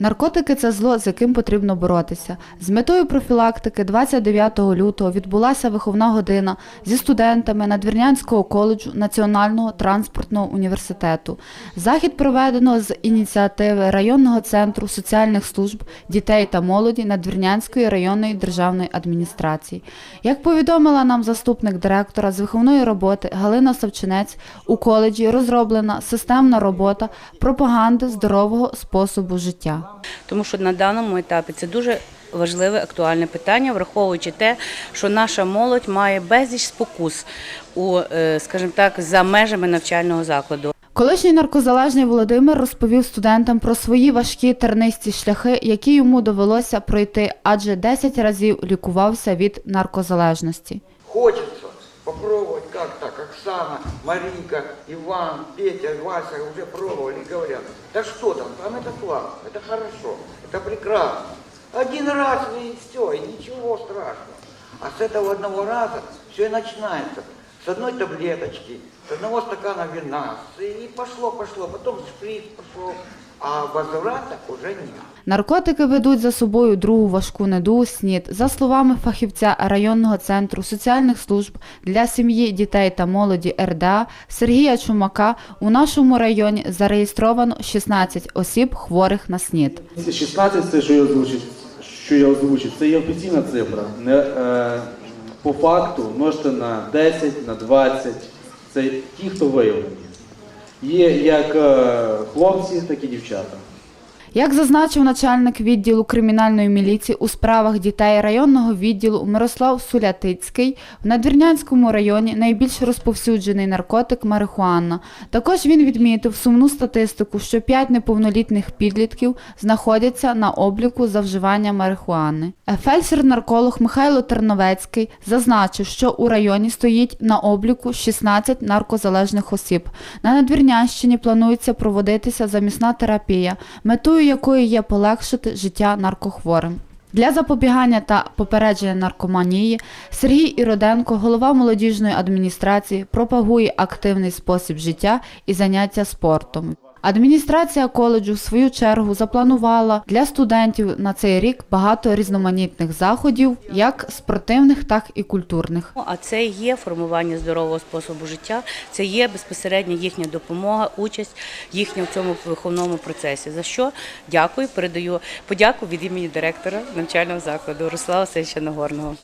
Наркотики це зло, з яким потрібно боротися. З метою профілактики 29 лютого відбулася виховна година зі студентами Надвірнянського коледжу Національного транспортного університету. Захід проведено з ініціативи районного центру соціальних служб дітей та молоді Надвірнянської районної державної адміністрації. Як повідомила нам заступник директора з виховної роботи Галина Савчинець, у коледжі розроблена системна робота пропаганди здорового способу життя. Тому що на даному етапі це дуже важливе актуальне питання, враховуючи те, що наша молодь має безліч спокус у, е, скажімо так, за межами навчального закладу. Колишній наркозалежний Володимир розповів студентам про свої важкі тернисті шляхи, які йому довелося пройти, адже 10 разів лікувався від наркозалежності. Как так. Оксана, Маринка, Иван, Петя, Вася уже пробовали и говорят, да что там, там это классно, это хорошо, это прекрасно. Один раз и все, и ничего страшного. А с этого одного раза все и начинается. С одной таблеточки, с одного стакана вина, и пошло-пошло, потом шприц пошел, а возврата уже нет. Наркотики ведуть за собою другу важку недугу СНІД. За словами фахівця районного центру соціальних служб для сім'ї, дітей та молоді РДА Сергія Чумака, у нашому районі зареєстровано 16 осіб хворих на СНІД. Ці 16, це що я озвучив, що я озвучив, це є офіційна цифра. Не, е, по факту множте на 10, на 20. Це ті, хто виявлені. Є як е, хлопці, так і дівчата. Як зазначив начальник відділу кримінальної міліції у справах дітей районного відділу Мирослав Сулятицький, в Надвірнянському районі найбільш розповсюджений наркотик марихуана. Також він відмітив сумну статистику, що 5 неповнолітніх підлітків знаходяться на обліку за вживання марихуани. Фельдшер-нарколог Михайло Терновецький зазначив, що у районі стоїть на обліку 16 наркозалежних осіб. На Надвірнянщині планується проводитися замісна терапія, метою якої є полегшити життя наркохворим. Для запобігання та попередження наркоманії Сергій Іроденко, голова молодіжної адміністрації, пропагує активний спосіб життя і заняття спортом. Адміністрація коледжу в свою чергу запланувала для студентів на цей рік багато різноманітних заходів, як спортивних, так і культурних. А це є формування здорового способу життя, це є безпосередньо їхня допомога, участь їхня в цьому виховному процесі. За що дякую, передаю подяку від імені директора навчального закладу Руслава Севича Нагорного.